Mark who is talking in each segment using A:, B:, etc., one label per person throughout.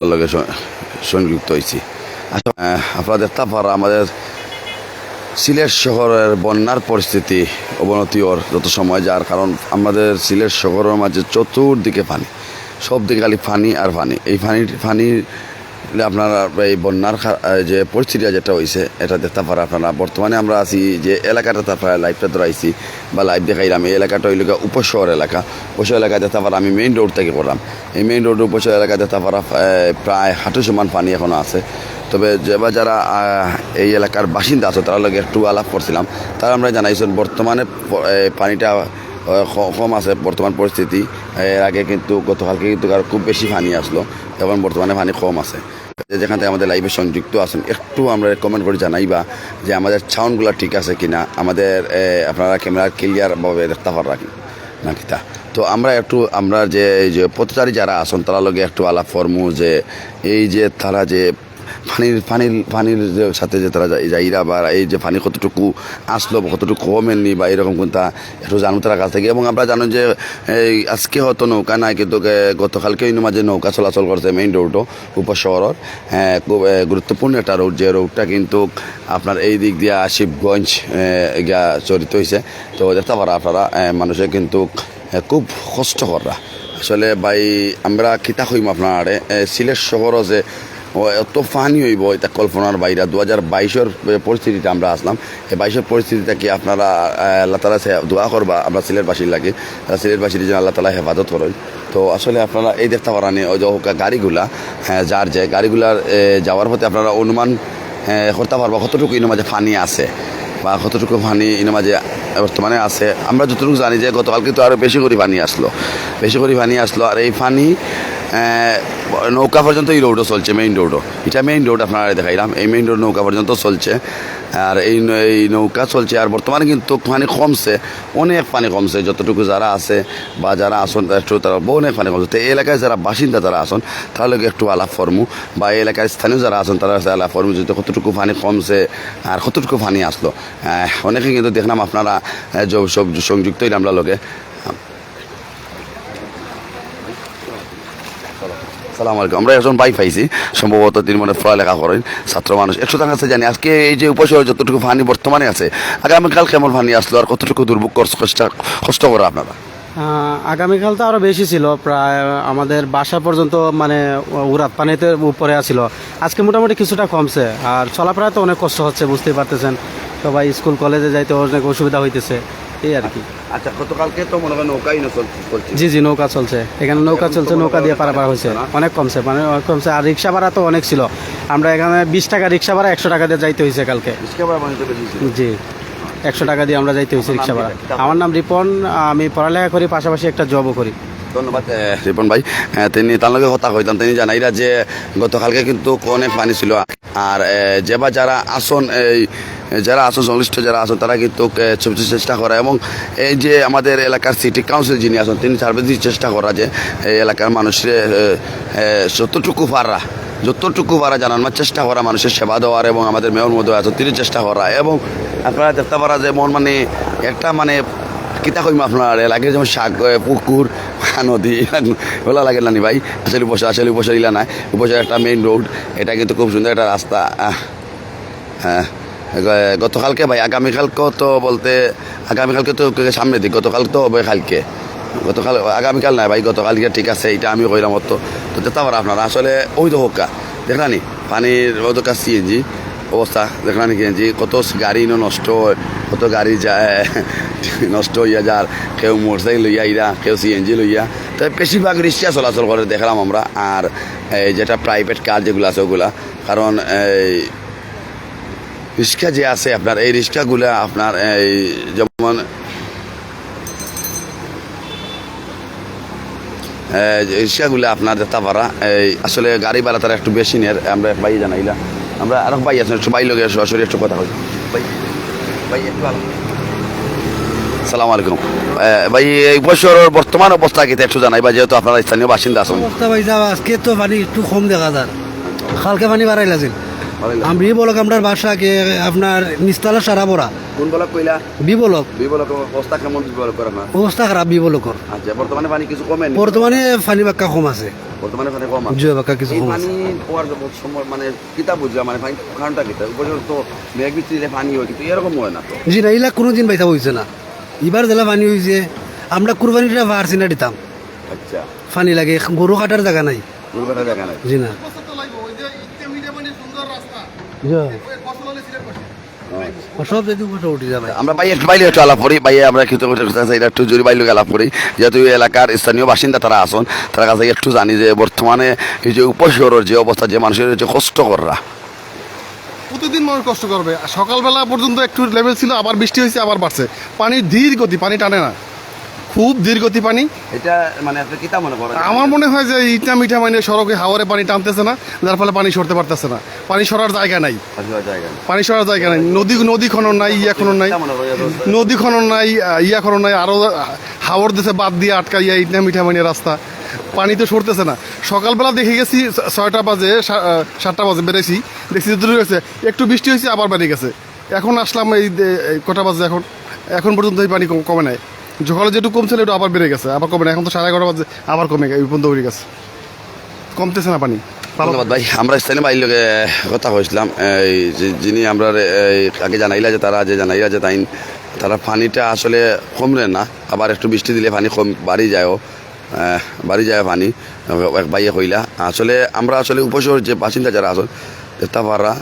A: লগে সংযুক্ত হয়েছি আপনাদের আহ, আপনারা দেখতে পারা আমাদের সিলেট শহরের বন্যার পরিস্থিতি অবনতি ওর যত সময় যার কারণ আমাদের সিলেট শহরের মাঝে চতুর্দিকে পানি। সব দিকে খালি পানি আর পানি। এই ফানি পানি আপনারা এই বন্যার যে পরিস্থিতি যেটা হয়েছে এটা দেখতে পারা আপনারা। বর্তমানে আমরা আছি যে এলাকাটা আপনারা লাইভটা ধরাইছি বা লাইভ দেখাইলাম। এই এলাকাটা হইল গিয়ে উপশহর এলাকা। উপশহর এলাকা দেখতে পারা আমি মেইন রোড থেকে করলাম। এই মেইন রোড উপশহর এলাকা দেখতে পারা প্রায় হাঁটু সমান পানি এখনও আছে। তবে যেবা যারা এই এলাকার বাসিন্দা আছে, তারা লগে একটু আলাপ করছিলাম। তারা আমরা জানাইছেন, বর্তমানে পানিটা কম আছে বর্তমান পরিস্থিতি এর আগে কিন্তু গতকালকে কিন্তু আর খুব বেশি পানি আসলো এখন বর্তমানে পানি কম আছে। যেখান থেকে আমাদের লাইভে সংযুক্ত আছেন, একটু আমরা কমেন্ট করে জানাইবা যে আমাদের সাউন্ডগুলো ঠিক আছে কিনা, আমাদের আপনারা ক্যামেরা ক্লিয়ারভাবে দেখতে পারা না কিতা। তো আমরা একটু, আমরা যে, এই যে পথচারী যারা আসন তারা লগে একটু আলাপ ফরমু যে, এই যে তারা যে পানির পানির যে সাথে যে তারা যাই- যাইরা বা এই যে পানি কতটুকু আসলো কতটুকু কমেননি বা এরকম কোনটা একটু জানো তারা কাছ থেকে। এবং আমরা জানো যে এই আজকে হয়তো নৌকা নাই কিন্তু গতকালকে মাঝে নৌকা চলাচল করছে মেইন রোডও উপশহরের খুব গুরুত্বপূর্ণ একটা রোড যে রোডটা কিন্তু আপনার এই দিক দিয়ে শিবগঞ্জ এ, গিয়া চরিত হয়েছে তো দেখতে পারা আপনারা মানুষে কিন্তু খুব কষ্ট করা আসলে ভাই আমরা কিতা হইম আপনার সিলেট শহরও যে এত ফানি হইব এটা কল্পনার বাইরে। দু হাজার বাইশের পরিস্থিতিতে আমরা আসলাম। এই বাইশের পরিস্থিতিটা কি আপনারা আল্লাহ তালা দোয়া করবা? আমরা সিলেটবাসীর লাগে। সিলেটবাসীর জন্য আল্লাহ তালা হেফাজত করেন। তো আসলে আপনারা এই দেখতে পারানি ওই যে গাড়িগুলা হ্যাঁ যার যে গাড়িগুলার যাওয়ার পথে আপনারা অনুমান হ্যাঁ, করতে পারবা কতটুকু ইনো মাঝে ফানি আছে। বা কতটুকু পানি ইনো মাঝে বর্তমানে আছে, আমরা যতটুকু জানি যে গতকালকে তো আরও বেশি করে পানি আসলো। বেশি করে পানি আসলো আর এই পানি নৌকা পর্যন্ত এই রোডও চলছে মেইন রোডও এটা মেইন রোড আপনারা দেখাইলাম, এই মেইন রোড নৌকা পর্যন্ত চলছে। আর এই এই নৌকা চলছে আর বর্তমানে কিন্তু পানি কমছে, অনেক পানি কমছে, যতটুকু যারা আছে বা যারা আসন একটু, তারা অনেক পানি কমছে। তো এই এলাকায় যারা বাসিন্দা যারা আসন তাহলে একটু আলাপ ফর্মু। বা এই এলাকার স্থানীয় যারা আসন, তারা আলাপ ফর্মু যদি কতটুকু পানি কমছে আর কতটুকু পানি আসলো। অনেকে কিন্তু দেখলাম আপনারা সব সংযুক্ত হইলাম আমরা লগে। সালাম আলাইকুম। আমরা একজন বাই পাইছি, সম্ভবত তিনি মানে পড়ালেখা করেন, ছাত্র মানুষ। একশো টাকা কাছে জানি, আজকে এই যে উপশহর যতটুকু ফানি বর্তমানে আছে, আগামীকাল কেমন পানি আসলো আর কতটুকু দুর্ভোগ কষ্ট কষ্ট করে আপনারা?
B: আগামীকাল তো আরও বেশি ছিল, প্রায় আমাদের বাসা পর্যন্ত মানে উড়াত পানিতে উপরে আছিল। আজকে মোটামুটি কিছুটা কমছে, আর চলাফেরা তো অনেক কষ্ট হচ্ছে, বুঝতেই পারতেছেন। সবাই স্কুল কলেজে যাইতে অনেক অসুবিধা হইতেছে এই আর কি।
A: আচ্ছা গতকালকে তো মনে হয় নৌকাই চলছে।
B: জি জি নৌকা চলছে। এখানে নৌকা চলছে নৌকা দিয়ে পারাপার হয়েছে। অনেক কমছে মানে অনেক কমছে। আর রিক্সা ভাড়া তো অনেক ছিল। আমরা এখানে বিশ টাকা রিক্সা ভাড়া একশো টাকা দিয়ে যাইতে হয়েছে কালকে। জি একশো টাকা দিয়ে আমরা যাইতে হয়েছে রিক্সা ভাড়া। আমার নাম রিপন আমি পড়ালেখা করি পাশাপাশি একটা জবও করি।
A: ধন্যবাদ রিপন ভাই। তিনি তার লগে কথা কইতাম। তিনি জানাইরা যে গতকালকে কিন্তু অনেক পানি ছিল। আর যে বা যারা আসন, এই, যারা আসন সংশ্লিষ্ট যারা আসন, তারা কিন্তু সবচেয়ে চেষ্টা করা। এবং এই যে আমাদের এলাকার সিটি কাউন্সিল যিনি আসন তিনি সার্বিক চেষ্টা করা যে এই এলাকার মানুষের যতটুকু পারা যতটুকু পারা জানানোর চেষ্টা করা, মানুষের সেবা দেওয়ার এবং আমাদের মেয়র মধ্যে আছে তিনি চেষ্টা করা। এবং আপনারা দেখতে পারা যে মন মানে একটা মানে কিতা কইম আপনার এলাকায় যেমন শাক পুকুর নদী ওলা লাগে না নি ভাই। আসলে উপসা আসলে উপসা ইলা নাই। উপসা একটা মেইন রোড এটা কিন্তু খুব সুন্দর একটা রাস্তা। হ্যাঁ। গতকালকে ভাই আগামীকালকে তো বলতে, আগামীকালকে তো সামনে দিক, গতকাল তো হবে কালকে। গতকাল, আগামীকাল নাই ভাই, গতকালকে ঠিক আছে, এটা আমি কইলাম তো তো দেখতে পারা আপনারা, আসলে ওই তো হোকা। দেখলানি পানির তো সিএনজি অবস্থা দেখলানি সিএনজি কত গাড়ি ন নষ্ট হয়, কত গাড়ি যায়। নষ্ট হইয়া যার, কেউ মোটরসাইকেল লইয়া ইরা কেউ সিএনজি লইয়া। তো বেশিরভাগ রিক্সা চলাচল করে দেখলাম আমরা। আর যেটা প্রাইভেট কার যেগুলো আছে ওগুলা। কারণ, এই, রিক্সা যে আছে আপনার, এই রিক্সাগুলো আপনার, এই, যেমন রিক্সাগুলো আপনার দেখতে পারা এই, আসলে গাড়ি ভাড়া তারা একটু বেশি নেয়। আমরা ভাই জানাইলা। আমরা আরও ভাই আছেন একটু ভাই লোক সরাসরি একটু কথা বলি। ভাই ভাই, একটু ভালো সালাম আলাইকুম। ভাই এই বছরের বর্তমান অবস্থা কি একটু জানাই বা যেহেতু আপনারা স্থানীয় বাসিন্দা আছেন।
C: অবস্থা ভাই যাও আজকে তো পানি একটু কম দেখা কালকে পানি বাড়াই লাগছিল আমি বলক আপনার বাসাকে আপনার নিস্তালা সারা বড়া।
A: কোন বলক কইলা? অবস্থা কেমন না
C: অবস্থা খারাপ
A: আচ্ছা বর্তমানে পানি কিছু কমে
C: বর্তমানে পানি বাক্কা কম আছে।
A: বর্তমানে পানি কম আছে?
C: বাক্কা কিছু কম
A: পানি সময় মানে কিতা বুঝলা মানে পানি কারণটা কিতা? উপযুক্ত মেঘ বৃষ্টিতে পানি হয় কিন্তু এরকম হয় না তো।
C: জি না ইলা কোনোদিন বাইতা হয়েছে না। এবার জেলা পানি হয়েছে আমরা কুরবানিটা ভারছি না দিতাম।
A: আচ্ছা।
C: পানি লাগে গরু কাটার জায়গা নাই। জি না। জয়। ও সব যদি ফটো উঠে যাবে
A: আমরা বাইরে বাইরে একটু আলাপ করি বাইরে আমরা একটু জোরে বাইরে আলাপ করি। যেহেতু এলাকার স্থানীয় বাসিন্দা তারা আসন তার কাছে একটু জানি যে বর্তমানে এই যে উপশহরের যে অবস্থা যে মানুষের যে কষ্ট কররা
D: প্রতিদিন মানুষ কষ্ট করবে। সকালবেলা পর্যন্ত একটু লেভেল ছিল আবার বৃষ্টি হয়েছে আবার বাড়ছে। পানির ধীর গতি পানি টানে না। খুব ধীর গতি পানি।
A: এটা মানে আপনি কিতা মনে করেন?
D: আমার মনে হয় যে ইটা মিঠা মানে সড়কে হাওয়ারে পানি টানতেছে না যার ফলে পানি সরতে পারতেছে না। পানি সরার জায়গা নাই। পানি সরার জায়গা নাই। নদী নদী খনন নাই ইয়া খনন নাই। নদী খনন নাই ইয়া খনন নাই। আরও হাওয়ার দেশে বাদ দিয়ে আটকা ইয়া ইটনা মিঠা মানে রাস্তা। পানি তো সরতেছে না। সকালবেলা দেখে গেছি ছয়টা বাজে সাতটা বাজে বেড়েছি দেখছি দূরে হয়েছে একটু বৃষ্টি হয়েছে, আবার বেড়ে গেছে। এখন আসলাম এই কটা বাজে এখন। এখন পর্যন্ত এই পানি কম- নাই। সকালে যেটুকু কমছিল একটু আবার বেড়ে গেছে। আবার কমে না এখন তো সাড়ে এগারোটা বাজে, আবার কমে গে- এই পর্যন্ত বেড়ে গেছে। কমতেছে না পানি।
A: ধন্যবাদ ভাই। আমরা স্থানীয় বাড়ির লোকে কথা হয়েছিলাম। এই যিনি আমরা আগে জানাইলা যে তারা, যে জানাইলা যে তাই তারা পানিটা আসলে কমরে না। আবার একটু বৃষ্টি দিলে পানি কম বাড়ি যায়ও। বাড়ি যায় পানি, এক বাইয়ে কইলা। আসলে আমরা আসলে উপশহর যে বাসিন্দা যারা আসল তেতাপাড়া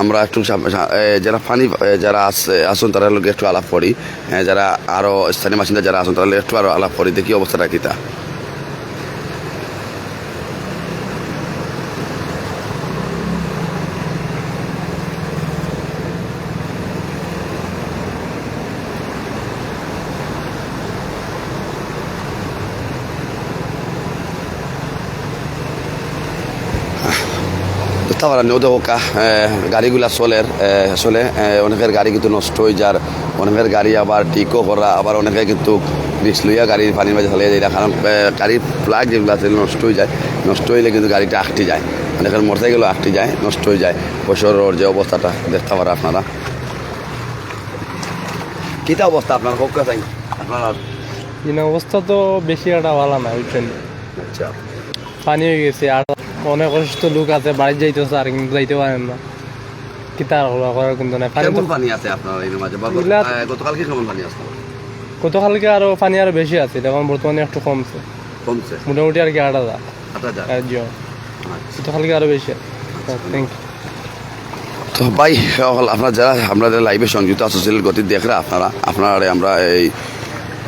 A: আমরা একটু যারা পানি যারা আসে আসুন, তারা লোক একটু আলাপ করি। যারা আরও স্থানীয় বাসিন্দা যারা আসুন, তারা একটু আরও আলাপ করি, দেখি অবস্থাটা কী তারপর নদী হোকা গাড়িগুলা চলের চলে অনেকের গাড়ি কিন্তু নষ্ট হয়ে যার অনেকের গাড়ি আবার ঠিকও করা আবার অনেকে কিন্তু রিক্স লইয়া গাড়ি পানির মাঝে চলে যায় কারণ গাড়ির প্লাগ যেগুলো আছে নষ্ট হয়ে যায় নষ্ট হইলে কিন্তু গাড়িটা আটটি যায় অনেকের মোটর সাইকেলও আটটি যায় নষ্ট হয়ে যায় বছরের যে অবস্থাটা দেখতে পারে আপনারা। কিতা অবস্থা আপনার হোক আপনারা
E: দিন অবস্থা তো বেশি একটা ভালো না বুঝছেন
A: আচ্ছা।
E: পানি হয়ে গেছে আর অনেক অসুস্থ লোক আছে বাড়ি যাইতেছে আর কিন্তু যাইতে পারেন না। কিতা হলো করার কিন্তু নাই। পানি তো
A: পানি আছে আপনার এই মাঝে কেমন পানি
E: গতকালকে আরও পানি আরও বেশি আছে এখন বর্তমানে একটু কমছে।
A: কমছে?
E: মোটামুটি আর কি আট হাজার।
A: আট হাজার?
E: আর জিও। গতকালকে আরও বেশি। থ্যাংক ইউ
A: তো ভাই সকল আপনার যারা আপনাদের লাইভে সংযুক্ত আসছিল গতি দেখরা আপনারা আপনারা আমরা এই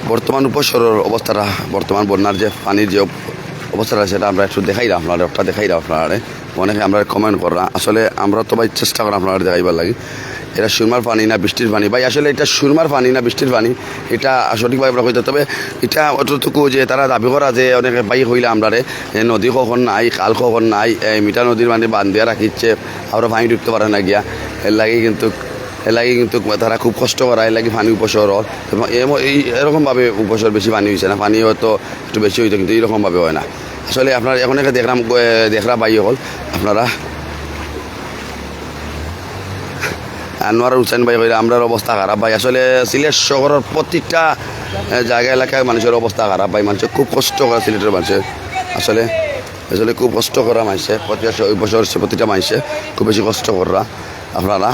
A: বর্তমান উপসরের অবস্থাটা বর্তমান বন্যার যে পানির যে অবস্থাটা সেটা আমরা একটু দেখাই না আপনারা একটা দেখাই না আপনারা অনেকে আমরা কমেন্ট করা আসলে আমরা তো ভাই চেষ্টা করা আপনারা দেখাইবার লাগে। এটা সুরমার পানি না বৃষ্টির পানি? ভাই, আসলে এটা সুরমার পানি না বৃষ্টির পানি? এটা সঠিকভাবে আমরা কইতে তবে এটা অতটুকু যে তারা দাবি করা যে অনেকে বাই হইলে আমরা নদী কখন নাই, খাল কখন নাই মিঠা নদীর মানে বান দিয়া রাখিচ্ছে আমরা পানি ঢুকতে পারে না গিয়া। এর লাগে কিন্তু এর লাগে কিন্তু তারা খুব কষ্ট করা এর লাগে পানি উপসর এই এরকমভাবে উপসর বেশি পানি হয়েছে না পানি হয়তো একটু বেশি হইতো কিন্তু এইরকমভাবে হয় না। আসলে আপনার এখন একটা দেখলাম দেখরা বাই হল আপনারা আনোয়ার হুসেন ভাই কইরা আমরার অবস্থা খারাপ ভাই। আসলে সিলেট শহরের প্রত্যেকটা এ, জায়গা এলাকায় মানুষের অবস্থা খারাপ ভাই। মানুষের খুব কষ্ট করে সিলেটের মানুষের। আসলে আসলে খুব কষ্ট করা মানুষে প্রতিটা বছর প্রতিটা মানুষে খুব বেশি কষ্ট করা। আপনারা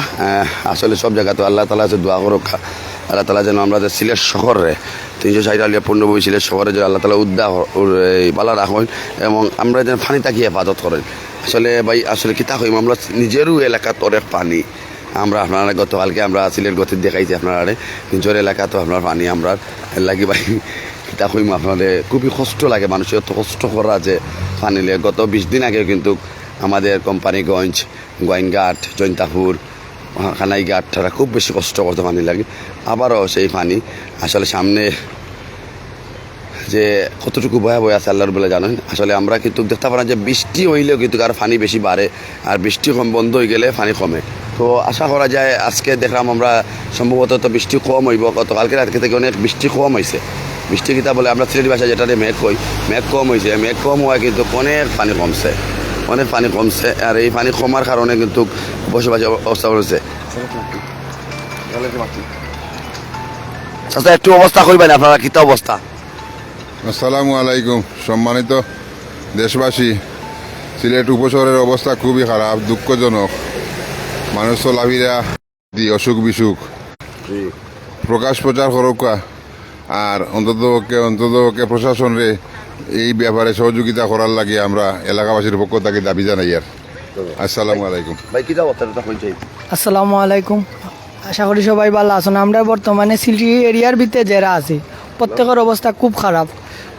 A: আসলে সব জায়গাতে আল্লাহ তালা আছে দোয়া করুক, আল্লাহ তালা যেন আমরা যে সিলেট শহরে, তিনশো ষাট আলিয়া পূর্ণভূমি সিলেট শহরে যেন আল্লাহ তালা উদ্দা বালা রাখেন এবং আমরা যেন পানি তাকিয়ে হেফাজত করেন। আসলে ভাই, আসলে কিতা হইম আমরা নিজেরও এলাকাত অনেক পানি। আমরা আপনারা গতকালকে আমরা সিলেট গতি দেখাইছি আপনারা নিজের এলাকা তো আপনার পানি, আমরা লাগি ভাই কিতা কইম আপনাদের, খুবই কষ্ট লাগে মানুষের, এত কষ্ট করা যে পানি গত বিশ দিন আগে কিন্তু আমাদের কোম্পানিগঞ্জ গোয়াইনঘাট, জৈন্তাপুর খানাইঘাট তারা খুব বেশি কষ্ট করতে পানি লাগে। আবারও সেই পানি। আসলে সামনে যে কতটুকু ভয়াবহ আছে আল্লাহর বলে জানেন? আসলে আমরা কিন্তু দেখতে পারেন যে বৃষ্টি হইলেও কিন্তু আর পানি বেশি বাড়ে আর বৃষ্টি কম বন্ধ হয়ে গেলে পানি কমে। তো আশা করা যায় আজকে দেখলাম আমরা সম্ভবত তো বৃষ্টি কম হইব। গতকালকে রাতকে থেকে অনেক বৃষ্টি কম হয়েছে বৃষ্টি কিতা বলে আমরা সিলেটি ভাষায় যেটা মেঘ কই, মেঘ কম হয়েছে মেঘ কম হওয়ায় কিন্তু অনেক পানি কমছে। অনেক পানি কমছে আর এই পানি কমার কারণে কিন্তু বসবাস অবস্থা করেছে। চাচা একটু অবস্থা করবেন আপনারা কিতা অবস্থা?
F: আসসালামু আলাইকুম সম্মানিত দেশবাসী সিলেট উপশহরের অবস্থা খুবই খারাপ দুঃখজনক। মানুষ চলাফিরা দি অসুখ বিসুখ। প্রকাশ প্রচার করকা আর অন্তত অন্তত প্রশাসনরে এই ব্যাপারে সহযোগিতা করার লাগে আমরা এলাকাবাসীর পক্ষ থেকে দাবি জানাই আর। আসসালামু আলাইকুম।
A: ভাই হয়েছে
G: আসসালামু আলাইকুম। আশা করি সবাই ভালো আছেন। আমরা বর্তমানে সিটি এরিয়ার ভিতরে যারা আছি প্রত্যেকের অবস্থা খুব খারাপ।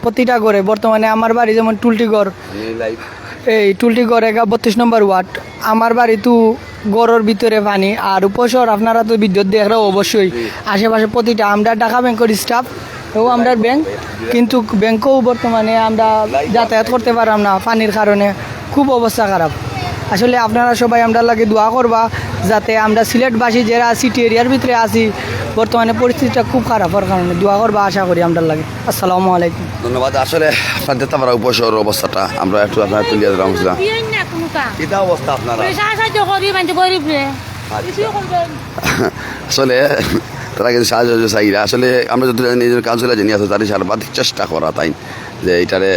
G: প্রতিটা ঘরে বর্তমানে আমার বাড়ি যেমন টুলটিগড় এই টুলটিগড় এগা বত্রিশ নম্বর ওয়ার্ড। আমার বাড়ি তো গড়ের ভিতরে পানি আর উপসর আপনারা তো বিদ্যুৎ দেখরা অবশ্যই। আশেপাশে প্রতিটা আমরা ঢাকা ব্যাংকের স্টাফ ও আমরা ব্যাংক কিন্তু ব্যাংকেও বর্তমানে আমরা যাতায়াত করতে পারলাম না পানির কারণে। খুব অবস্থা খারাপ। আসলে আপনারা সবাই আমরা লাগে দোয়া করবা যাতে আমরা সিলেটবাসী যারা সিটি এরিয়ার ভিতরে আছি বর্তমানে পরিস্থিতিটা খুব খারাপ হওয়ার কারণে দোয়া করবা আশা করি আমরা লাগে। আসসালামু আলাইকুম।
A: ধন্যবাদ। আসলে আপনাদের তো আমরা উপশহর অবস্থাটা। আমরা একটু আপনার তুলিয়া দিলাম কিতা অবস্থা আপনারা?
H: মানে করবেন
A: আসলে তারা কিন্তু সাহায্য চাইরা আসলে আমরা যত নিজের কাউন্সিলার যিনি আছে, তারই সার্বাধিক চেষ্টা করা তাই। যে এটারে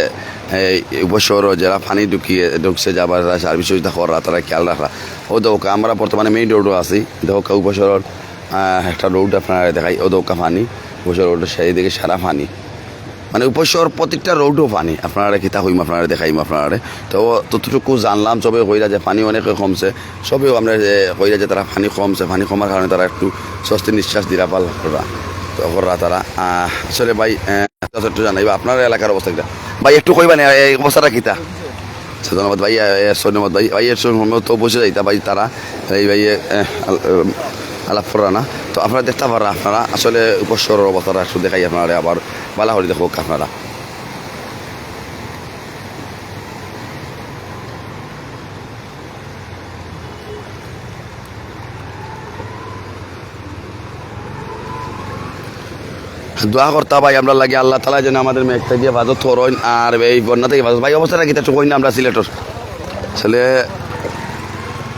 A: এই উপশহর যারা পানি ঢুকিয়ে ঢুকছে যাবার সার্ভিস সুবিধা করা, তারা খেয়াল রাখা। ও দৌকা আমরা বর্তমানে মেইন রোডও আছি। দৌকা উপশহর একটা রোড আপনারা দেখাই, ও দৌকা পানি উপশহর রোড সেই দিকে সারা পানি মানে উপশহর প্রত্যেকটা রোডও পানি। আপনারা কিতা হইম আপনারা দেখাইম আপনারা তো ততটুকু জানলাম সবে কইরা যে পানি অনেক কমছে। সবেও আমরা যে কইরা যে তারা পানি কমছে পানি কমার কারণে তারা একটু স্বস্তি নিঃশ্বাস দিরা পাল করা তো করা তারা। আসলে ভাই একটু জানাইবা আপনার এলাকার অবস্থা ভাই একটু কইবা না এই অবস্থাটা কিতা? আচ্ছা, ধন্যবাদ ভাই ধন্যবাদ ভাই। ভাই এর সময় তো বসে যাইতা ভাই তারা। এই ভাই আলাপ করা না। তো আপনারা দেখতে পারা আপনারা আসলে উপস্বরের অবস্থাটা একটু দেখাই আপনারা আবার বালা হরি দেখো আপনারা দোয়া করতে ভাই আমরা লাগে আল্লাহ তালা যেন আমাদের মেঘ থেকে হেফাজত করইন আর এই বন্যা থেকে হেফাজত ভাই অবস্থাটা কি কই না আমরা সিলেটর আসলে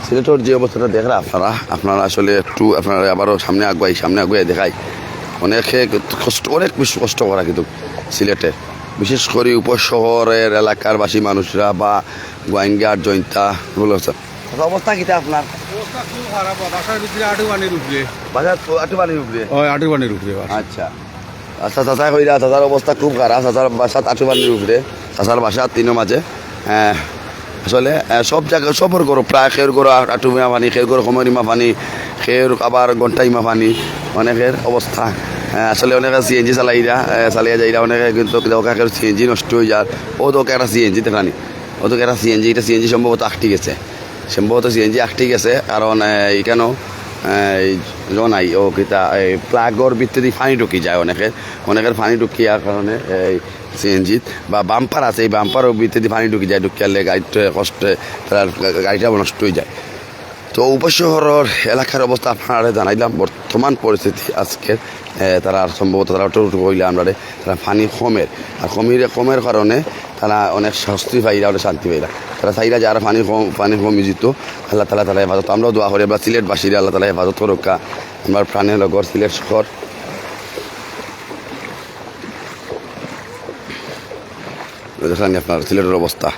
A: সিলেটর যে অবস্থাটা দেখরা আপনারা আপনারা আসলে একটু আপনারা আবারও সামনে আগুয়াই সামনে আগুয়াই দেখাই অনেকে কষ্ট অনেক বেশি কষ্ট করা কিন্তু সিলেটে। বিশেষ করে উপশহরের এলাকার বাসী মানুষরা বা গোয়াইনগার জৈন্তা এগুলো আছে অবস্থা কিটা আপনার? আচ্ছা। আচ্ছা চাচা কইরা চাচার অবস্থা খুব খারাপ। চাচার বাসা আটু উপরে চাচার বাসা তিনের মাঝে। হ্যাঁ, আসলে সব জায়গায় সবর করো। প্রায় খের করো আটু মিমা পানি খের করো কমরিমা পানি খের আবার ঘণ্টা ইমা পানি অনেকের অবস্থা আসলে অনেকে সিএনজি চালাইরা চালিয়ে যাইরা অনেকে কিন্তু দোকা সিএনজি নষ্ট হয়ে যায়। ও দোকা একটা সিএনজি দেখানি ও দোকা একটা সিএনজি এটা সিএনজি সম্ভবত আটটি গেছে সম্ভবত সিএনজি আটটি গেছে কারণ এই কেন জনাই, ও কিতা এই প্লাগর ভিতরে পানি ঢুকি যায় অনেকে। অনেকের পানি ঢুকিয়ার কারণে এই সিএনজিত, বা বাম্পার আছে, এই বাম্পারও ভিতরে পানি ঢুকি যায় ঢুকিয়ালে গাড়িটা কষ্টে, তার গাড়িটা নষ্ট হয়ে যায়। তো উপশহরের এলাকার অবস্থা আপনারা জানাইলাম। বর্তমান পরিস্থিতি আজকে তারা সম্ভবত তারা টোটো কইলে আমরা তারা পানি কমের আর কমির কমের কারণে তারা অনেক স্বস্তি পাইরা, অনেক শান্তি পাইরা। তারা চাইরা যে আর পানি কম পানি কমি যেত আল্লাহ তালা তারা হেফাজত। আমরাও দোয়া করি, আমরা সিলেটবাসীরা আল্লাহ তালা হেফাজত করুকা। আমার প্রাণের লগর সিলেট শহর। আপনার সিলেটের অবস্থা।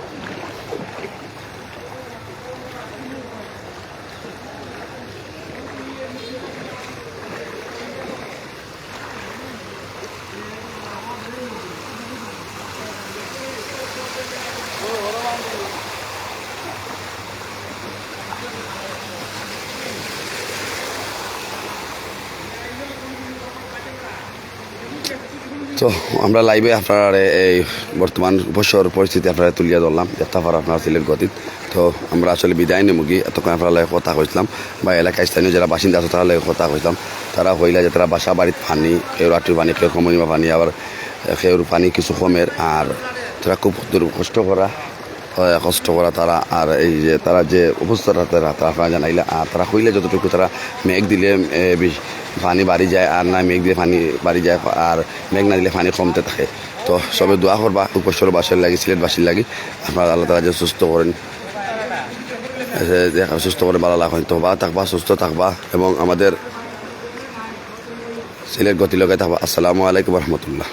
A: তো আমরা লাইভে আপনার এই বর্তমান বছর পরিস্থিতি আপনারা তুলিয়া ধরলাম পার আপনার সিলেট গতিত। তো আমরা আসলে বিদায় নিমুগি এতক্ষণ আপনার লাগে কথা কইছিলাম। বা এলাকায় স্থানীয় যারা বাসিন্দা আছে, তারা লাগে কথা কইছিলাম। তারা হইলা যে তারা বাসা বাড়িত পানি কেউ আটির পানি, কেউ কমরিমা পানি, আবার কেউর পানি কিছু কমের। আর তারা খুব কষ্ট করা কষ্ট করা তারা। আর এই যে তারা যে অবস্থাটা তারা তারা আপনারা জানাইলে। আর তারা হইলে যতটুকু তারা মেঘ দিলে পানি বাড়ি যায় আর না মেঘ দিলে পানি বাড়ি যায় আর মেঘ না দিলে পানি কমতে থাকে। তো সবে দোয়া করবা উপস্বর বাসের সিলেট সিলেটবাসীর লাগে। আপনারা আল্লাহ তালা যে সুস্থ করেন সুস্থ করে ভালো লাগেন তো বা থাকবা, সুস্থ থাকবা এবং আমাদের সিলেট গতি লগাই থাকবা। আসসালামু আলাইকুম রহমতুল্লাহ।